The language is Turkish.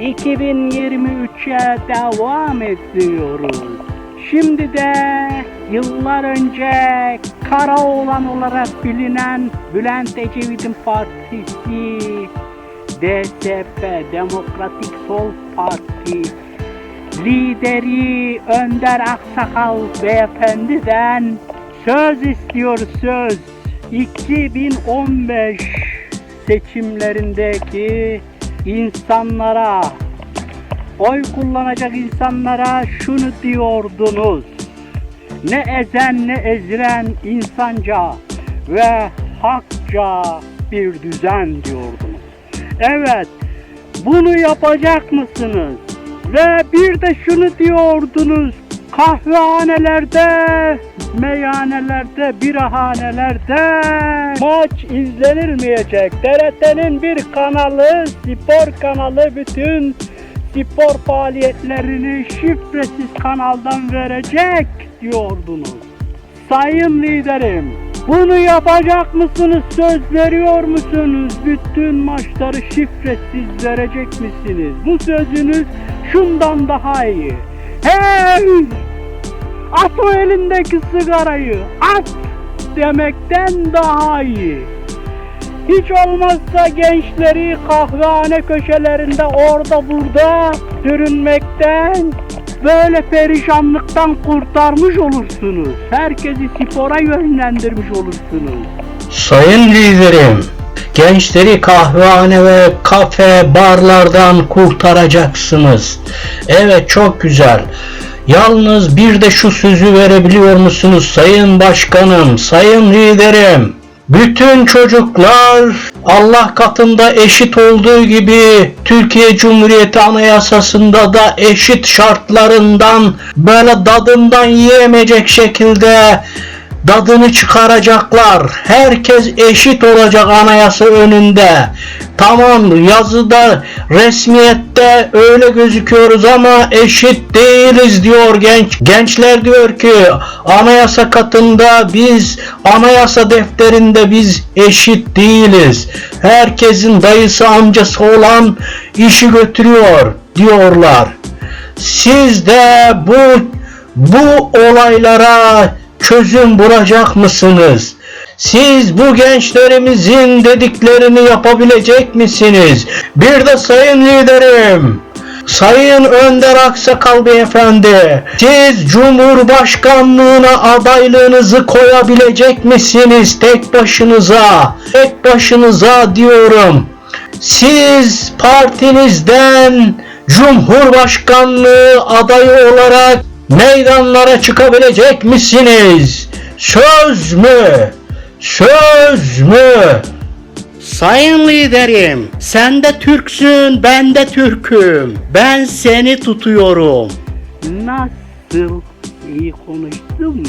2023'e devam ediyoruz. Şimdi de yıllar önce Karaoğlan olarak bilinen Bülent Ecevit'in partisi DSP Demokratik Sol Parti lideri Önder Aksakal beyefendiden söz istiyoruz söz. 2015 seçimlerindeki insanlara oy kullanacak insanlara şunu diyordunuz. Ne ezen ne ezilen insanca ve hakça bir düzen diyordunuz. Evet, bunu yapacak mısınız? Ve bir de şunu diyordunuz. Kahvehanelerde, meyhanelerde, birahanelerde maç izlenilmeyecek. TRT'nin bir kanalı, spor kanalı bütün spor faaliyetlerini şifresiz kanaldan verecek diyordunuz. Sayın liderim, bunu yapacak mısınız? Söz veriyor musunuz? Bütün maçları şifresiz verecek misiniz? Bu sözünüz şundan daha iyi. Hey! At o elindeki sigarayı. At! Demekten daha iyi. Hiç olmazsa gençleri kahvehane köşelerinde orada burada sürünmekten böyle perişanlıktan kurtarmış olursunuz. Herkesi spora yönlendirmiş olursunuz. Sayın liderim, gençleri kahvehane ve kafe, barlardan kurtaracaksınız. Evet çok güzel. Yalnız bir de şu sözü verebiliyor musunuz sayın başkanım, sayın liderim? Bütün çocuklar Allah katında eşit olduğu gibi Türkiye Cumhuriyeti Anayasası'nda da eşit şartlarından böyle dadından yiyemeyecek şekilde dadını çıkaracaklar. Herkes eşit olacak anayasa önünde. Tamam yazıda resmiyette öyle gözüküyoruz ama eşit değiliz diyor genç. Gençler diyor ki anayasa katında biz anayasa defterinde biz eşit değiliz. Herkesin dayısı amcası olan işi götürüyor diyorlar. Siz de bu bu olaylara çözüm bulacak mısınız? Siz bu gençlerimizin dediklerini yapabilecek misiniz? Bir de sayın liderim, Sayın Önder Aksakal Beyefendi, siz Cumhurbaşkanlığına adaylığınızı koyabilecek misiniz tek başınıza? Tek başınıza diyorum. Siz partinizden Cumhurbaşkanlığı adayı olarak meydanlara çıkabilecek misiniz? Söz mü? Söz mü? Sayın liderim, sen de Türksün, ben de Türk'üm. Ben seni tutuyorum. Nasıl? İyi konuştum mu?